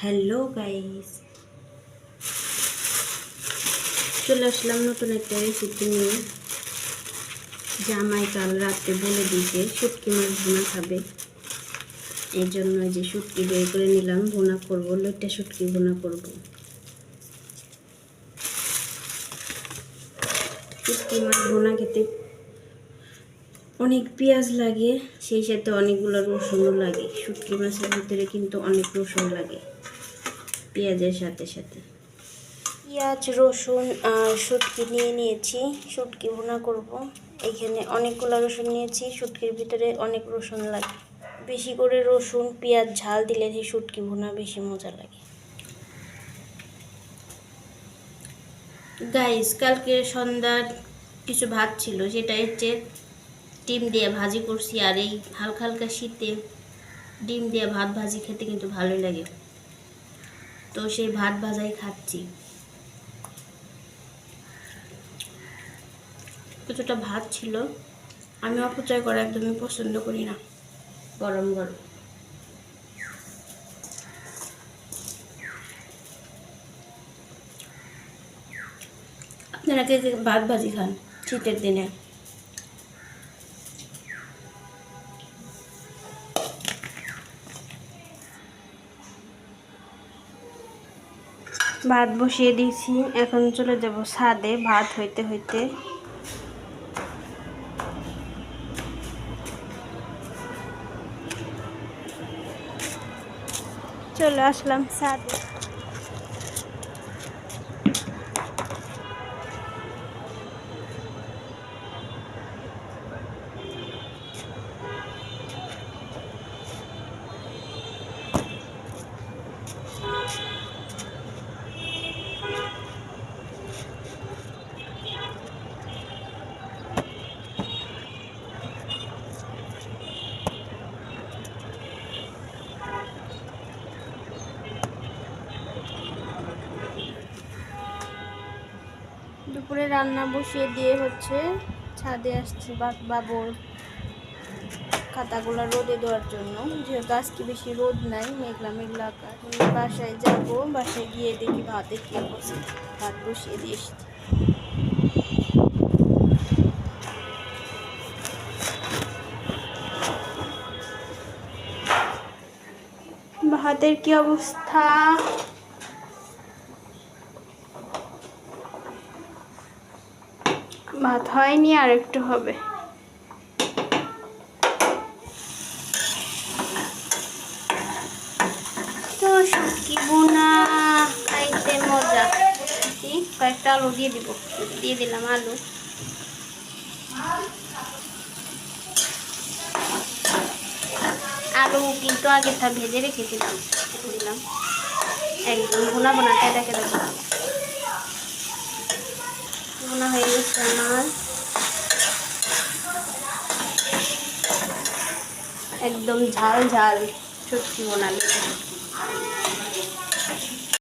Hello guys চলে আসলাম নতুন একটা রেসিপি নিয়ে। জামাই কাল রাতে বলে দিয়েছে শুটকি মাছ ভুনা খাবে। এই জন্য যে শুটকি বের করে নিলাম, ভুনা করব লইটা শুটকি ভুনা করব। শুটকি মাছ ভুনা খেতে অনেক পেঁয়াজ লাগে সেই সাথে অনেকগুলো রসুনও লাগে। শুটকি মাছের ভিতরে কিন্তু অনেক রসুন লাগে পেঁয়াজের সাথে সাথে। পেঁয়াজ রসুন আর শুটকি নিয়ে নিয়েছি শুটকি ভুনা করব। এখানে অনেকগুলো রসুন নিয়েছি শুটকির ভিতরে অনেক রসুন লাগে। বেশি করে রসুন পেঁয়াজ ঝাল দিলে সেই শুটকি ভুনা বেশি মজা লাগে। গাইস কালকে সন্ধ্যার কিছু ভাত ছিল সেটা হচ্ছে ডিম দিয়ে ভাজি করছি আর এই হালকা হালকা শীতে ডিম দিয়ে ভাত ভাজি খেতে কিন্তু ভালোই লাগে। তো সেই ভাত ভাজাই খাচ্ছি। কিছুটা ভাত ছিল। আমি অপচয় করা একদমই পছন্দ করি না। গরম গরম। আপনারা কে ভাত ভাজি খান শীতের দিনে? ভাত বসিয়ে দিয়েছি। এখন চলে যাব ছাদে ভাত হইতে হইতে। চলে আসলাম ছাদে। দুপুরে রান্না বসিয়ে দিয়ে হচ্ছে ছাদে আসছি বাবুর খাতাগুলো রোদে দেওয়ার জন্য। যেহেতু আজকে বেশি রোদ নাই, মেঘলা মেঘলা আকাশ। বাসায় যাব, বাসায় গিয়ে দেখি ভাতের কি অবস্থা। ভাত বসিয়ে দিয়ে এসছি। ভাতের কি অবস্থা? ভাত হয়নি, আর একটু হবে। তো শুটকি বোনা খাইতে মজা। কয়েকটা আলু দিয়ে দিব, দিয়ে দিলাম আলু। আলু কিন্তু আগে তা ভেজে রেখেছিলাম দিলাম। একদম ভুনা বোনাটা দেখে দেখো ভুনা হয়ে গেছে আমার একদম ঝাল ঝাল সত্যি বানালে